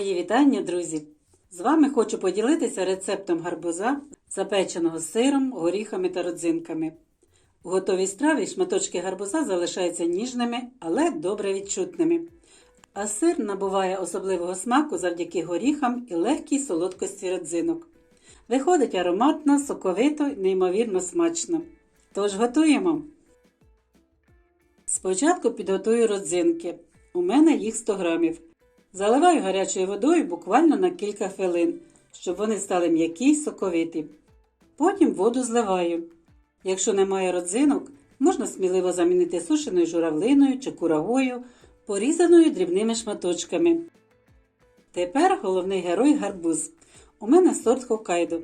Мої вітання, друзі! З вами хочу поділитися рецептом гарбуза, запеченого сиром, горіхами та родзинками. У готовій страві шматочки гарбуза залишаються ніжними, але добре відчутними. А сир набуває особливого смаку завдяки горіхам і легкій солодкості родзинок. Виходить ароматно, соковито і неймовірно смачно. Тож готуємо. Спочатку підготую родзинки. У мене їх 100 грамів. Заливаю гарячою водою буквально на кілька хвилин, щоб вони стали м'які й соковиті. Потім воду зливаю. Якщо немає родзинок, можна сміливо замінити сушеною журавлиною чи курагою, порізаною дрібними шматочками. Тепер головний герой гарбуз. У мене сорт Хокайдо.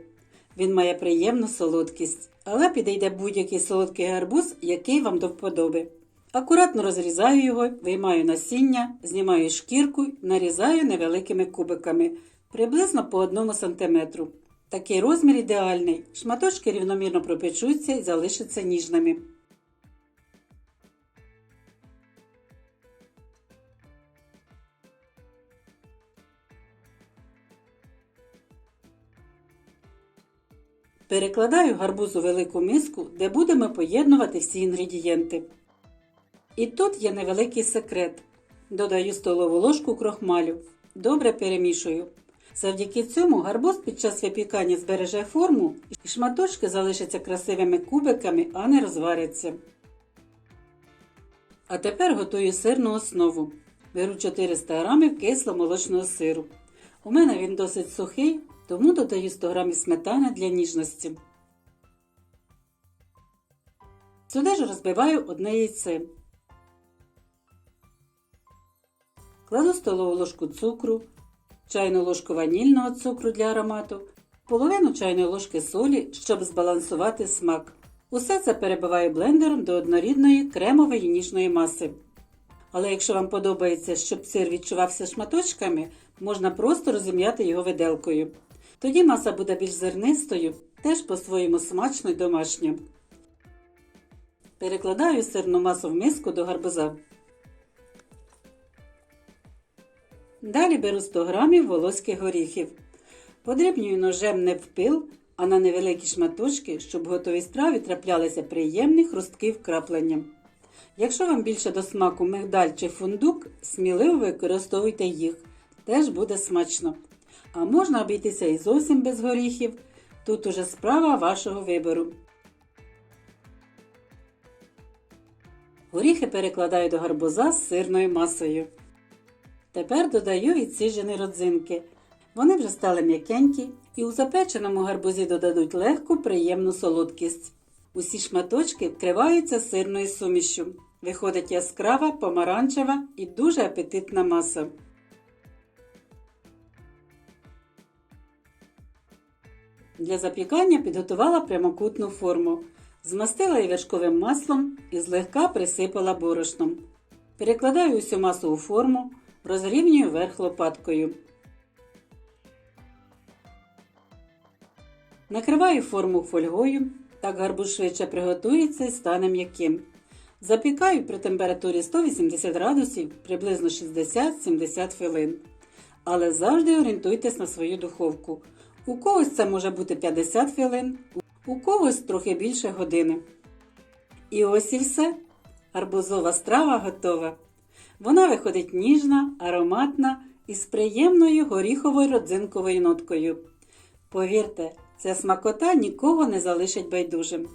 Він має приємну солодкість, але підійде будь-який солодкий гарбуз, який вам до вподоби. Акуратно розрізаю його, виймаю насіння, знімаю шкірку, нарізаю невеликими кубиками, приблизно по 1 см. Такий розмір ідеальний. Шматочки рівномірно пропечуться і залишаться ніжними. Перекладаю гарбуз у велику миску, де будемо поєднувати всі інгредієнти. І тут є невеликий секрет. Додаю столову ложку крохмалю. Добре перемішую. Завдяки цьому гарбуз під час випікання збереже форму і шматочки залишаться красивими кубиками, а не розваряться. А тепер готую сирну основу. Беру 400 г кисло-молочного сиру. У мене він досить сухий, тому додаю 100 г сметани для ніжності. Сюди ж розбиваю одне яйце. Кладу столову ложку цукру, чайну ложку ванільного цукру для аромату, половину чайної ложки солі, щоб збалансувати смак. Усе це перебиваю блендером до однорідної кремової ніжної маси. Але якщо вам подобається, щоб сир відчувався шматочками, можна просто розім'яти його виделкою. Тоді маса буде більш зернистою, теж по-своєму смачно й домашньо. Перекладаю сирну масу в миску до гарбуза. Далі беру 100 грамів волоських горіхів. Подрібнюю ножем не в пил, а на невеликі шматочки, щоб готовій страві траплялися приємні хрустки вкраплення. Якщо вам більше до смаку мигдаль чи фундук, сміливо використовуйте їх, теж буде смачно. А можна обійтися і зовсім без горіхів. Тут уже справа вашого вибору. Горіхи перекладаю до гарбуза з сирною масою. Тепер додаю відсіжені родзинки. Вони вже стали м'якенькі і у запеченому гарбузі додадуть легку приємну солодкість. Усі шматочки вкриваються сирною сумішю. Виходить яскрава, помаранчева і дуже апетитна маса. Для запікання підготувала прямокутну форму. Змастила її вершковим маслом і злегка присипала борошном. Перекладаю усю масу у форму, розрівнюю верх лопаткою. Накриваю форму фольгою, так гарбуз швидше приготується і стане м'яким. Запікаю при температурі 180 градусів приблизно 60-70 хвилин. Але завжди орієнтуйтесь на свою духовку. У когось це може бути 50 хвилин, у когось трохи більше години. І ось і все. Арбузова страва готова. Вона виходить ніжна, ароматна і з приємною горіховою родзинковою ноткою. Повірте, ця смакота нікого не залишить байдужим.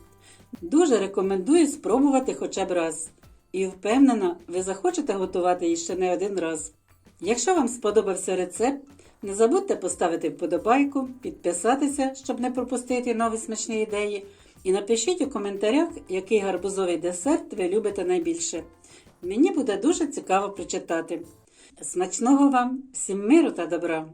Дуже рекомендую спробувати хоча б раз. І впевнена, ви захочете готувати її ще не один раз. Якщо вам сподобався рецепт, не забудьте поставити вподобайку, підписатися, щоб не пропустити нові смачні ідеї. І напишіть у коментарях, який гарбузовий десерт ви любите найбільше. Мені буде дуже цікаво прочитати. Смачного вам, всім миру та добра!